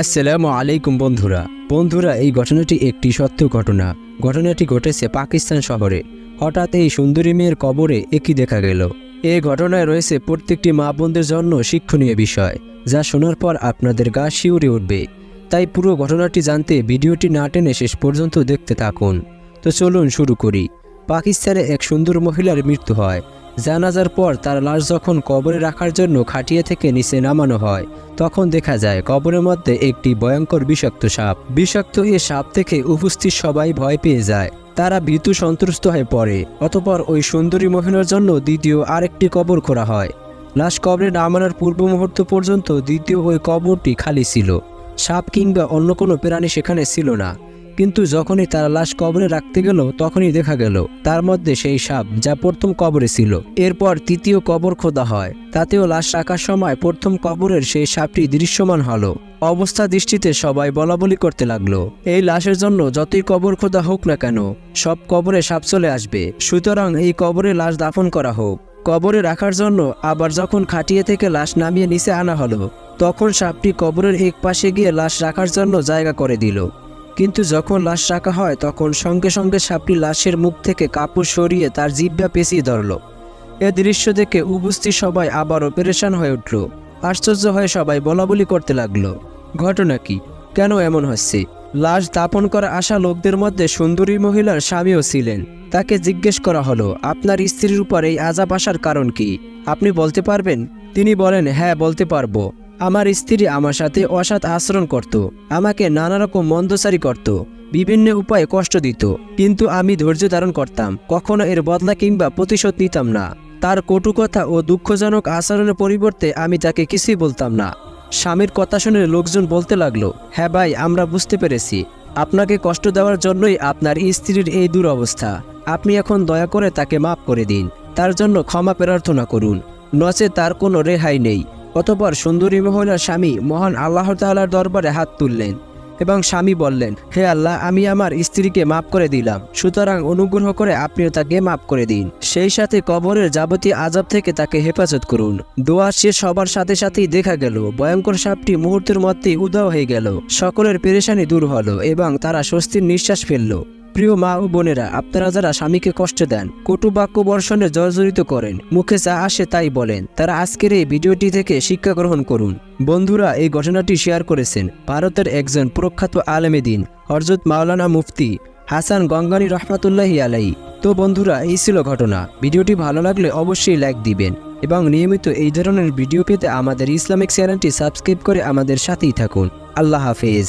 আসসালামু আলাইকুম বন্ধুরা। বন্ধুরা, এই ঘটনাটি একটি সত্য ঘটনা। ঘটনাটি ঘটেছে পাকিস্তান শহরে। হঠাৎ এই সুন্দরী মেয়ের কবরে একই দেখা গেল। এই ঘটনায় রয়েছে প্রত্যেকটি মা বোনদের জন্য শিক্ষণীয় বিষয়, যা শোনার পর আপনাদের গা শিউরে উঠবে। তাই পুরো ঘটনাটি জানতে ভিডিওটি না টেনে শেষ পর্যন্ত দেখতে থাকুন। তো চলুন শুরু করি। পাকিস্তানে এক সুন্দর মহিলার মৃত্যু হয়। জানাজার পর তার লাশ যখন কবরে রাখার জন্য খাটিয়া থেকে নিচে নামানো হয়, তখন দেখা যায় কবরের মধ্যে একটি ভয়ঙ্কর বিষাক্ত সাপ। বিষাক্ত এ সাপ থেকে উপস্থিত সবাই ভয় পেয়ে যায়। তারা ভীতু সন্ত্রস্ত হয়ে পড়ে। অতপর ওই সুন্দরী মহিলার জন্য দ্বিতীয় আরেকটি কবর খোঁড়া হয়। লাশ কবরে নামানোর পূর্ব মুহূর্ত পর্যন্ত দ্বিতীয় ওই কবরটি খালি ছিল। সাপ কিংবা অন্য কোনো প্রাণী সেখানে ছিল না। কিন্তু যখনই তারা লাশ কবরে রাখতে গেল, তখনই দেখা গেল, তার মধ্যে সেই সাপ যা প্রথম কবরে ছিল। এরপর তৃতীয় কবর খোদা হয়। তাতেও লাশ রাখার সময় প্রথম কবরের সেই সাপটি দৃশ্যমান হলো। অবস্থা দৃষ্টিতে সবাই বলাবলি করতে লাগল, এই লাশের জন্য যতই কবর খোদা হোক না কেন, সব কবরে সাপ চলে আসবে। সুতরাং এই কবরে লাশ দাফন করা হোক। কবরে রাখার জন্য আবার যখন খাটিয়ে থেকে লাশ নামিয়ে নিচে আনা হলো, তখন সাপটি কবরের এক পাশে গিয়ে লাশ রাখার জন্য জায়গা করে দিল। কিন্তু যখন লাশ রাখা হয়, তখন সঙ্গে সঙ্গে সাপটি লাশের মুখ থেকে কাপড় সরিয়ে তার জিব্বা পেঁচিয়ে ধরল। এ দৃশ্য দেখে উপস্থিত সবাই আবারও পেরেশান হয়ে উঠল। আশ্চর্য হয়ে সবাই বলাবলি করতে লাগল, ঘটনা কি? কেন এমন হচ্ছে? লাশ দাপন করা আসা লোকদের মধ্যে সুন্দরী মহিলার স্বামীও ছিলেন। তাকে জিজ্ঞেস করা হলো, আপনার স্ত্রীর উপর এই আজাব আসার কারণ কি? আপনি বলতে পারবেন? তিনি বলেন হ্যাঁ বলতে পারব। আমার স্ত্রী আমার সাথে অসৎ আচরণ করত, আমাকে নানা রকম মন্দচারী করত, বিভিন্ন উপায়ে কষ্ট দিত, কিন্তু আমি ধৈর্য ধারণ করতাম, কখনো এর বদলা কিংবা প্রতিশোধ নিতাম না। তার কটু কথা ও দুঃখজনক আচরণের পরিবর্তে আমি তাকে কিছুই বলতাম না। স্বামীর কথা শুনে লোকজন বলতে লাগল হ্যাঁ ভাই, আমরা বুঝতে পেরেছি। আপনাকে কষ্ট দেওয়ার জন্যই আপনার স্ত্রীর এই দুরবস্থা। আপনি এখন দয়া করে তাকে মাফ করে দিন। তার জন্য ক্ষমা প্রার্থনা করুন। নচে তার কোনো রেহাই নেই। অতপর সুন্দরী মহিলার স্বামী মহান আল্লাহ তাআলার দরবারে হাত তুললেন এবং স্বামী বললেন, হে আল্লাহ, আমি আমার স্ত্রীকে মাফ করে দিলাম। সুতরাং অনুগ্রহ করে আপনিও তাকে মাফ করে দিন। সেই সাথে কবরের যাবতীয় আজাব থেকে তাকে হেফাজত করুন। দোয়া শেষ সবার সাথে সাথেই দেখা গেল, ভয়ঙ্কর সাপটি মুহূর্তের মধ্যেই উদাও হয়ে গেল। সকলের পেরেশানি দূর হলো এবং তারা স্বস্তির নিঃশ্বাস ফেলল। প্রিয় মা ও বোনেরা, আপনারা যারা স্বামীকে কষ্ট দেন, কটু বাক্য বর্ষণে জর্জরিত করেন, মুখে যা আসে তাই বলেন, তারা আজকের এই ভিডিওটি থেকে শিক্ষা গ্রহণ করুন। বন্ধুরা, এই ঘটনাটি শেয়ার করেছেন ভারতের একজন প্রখ্যাত আলেমেদিন হরজত মাওলানা মুফতি হাসান গঙ্গানি রহমাতুল্লাহি আলাই তো বন্ধুরা, এই ছিল ঘটনা। ভিডিওটি ভালো লাগলে অবশ্যই লাইক দিবেন এবং নিয়মিত এই ধরনের ভিডিও পেতে আমাদের ইসলামিক চ্যানেলটি সাবস্ক্রাইব করে আমাদের সাথেই থাকুন। আল্লাহ হাফেজ।